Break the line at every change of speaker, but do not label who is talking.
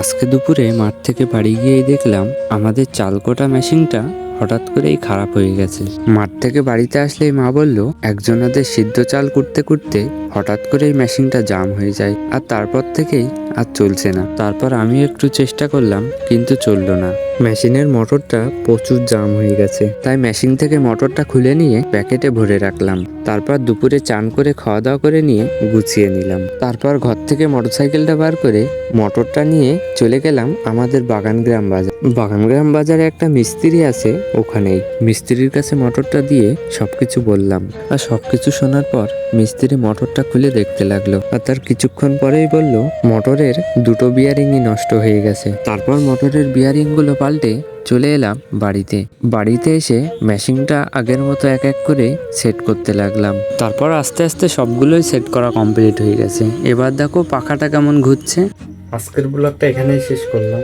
আজকে দুপুরে মাঠ থেকে বাড়ি গিয়েই দেখলাম আমাদের চাল কোটা মেশিনটা হঠাৎ করেই খারাপ হয়ে গেছে। মাঠ থেকে বাড়িতে আসলেই মা বলল, একজনাদের সিদ্ধ চাল কুটতে কুটতে হঠাৎ করেই মেশিনটা জাম হয়ে যায়, আর তারপর থেকেই আর চলছে না। তারপর আমি একটু চেষ্টা করলাম, কিন্তু চলল না। মেশিনের মোটরটা প্রচুর জাম হয়ে গেছে। তাই মেশিন থেকে মোটরটা খুলে নিয়ে প্যাকেটে ভরে রাখলাম। তারপর দুপুরে চান করে খাওয়া দাওয়া করে নিয়ে গুছিয়ে নিলাম। তারপর ঘর থেকে মোটরসাইকেলটা বার করে মোটরটা নিয়ে চলে গেলাম আমাদের বাগান গ্রাম বাজার। বাগান গ্রাম বাজারে একটা মিস্ত্রি আছে ওখানেই। মিস্ত্রির কাছে মোটরটা দিয়ে সবকিছু বললাম। আর সবকিছু শোনার পর মিস্ত্রি মোটরটা খুলে দেখতে লাগল। আর তার কিছুক্ষণ পরেই বলল মোটরের দুটো বিয়ারিংই নষ্ট হয়ে গেছে। তারপর মোটরের বিয়ারিংগুলো পাল্টে চলে এলাম বাড়িতে। বাড়িতে এসে মেশিনটা আগের মতো এক এক করে সেট করতে লাগলাম। তারপর আস্তে আস্তে সবগুলোই সেট করা কমপ্লিট হয়ে গেছে। এবার দেখো পাখাটা কেমন ঘুরছে। আজকের ব্লগটা এখানেই শেষ করলাম।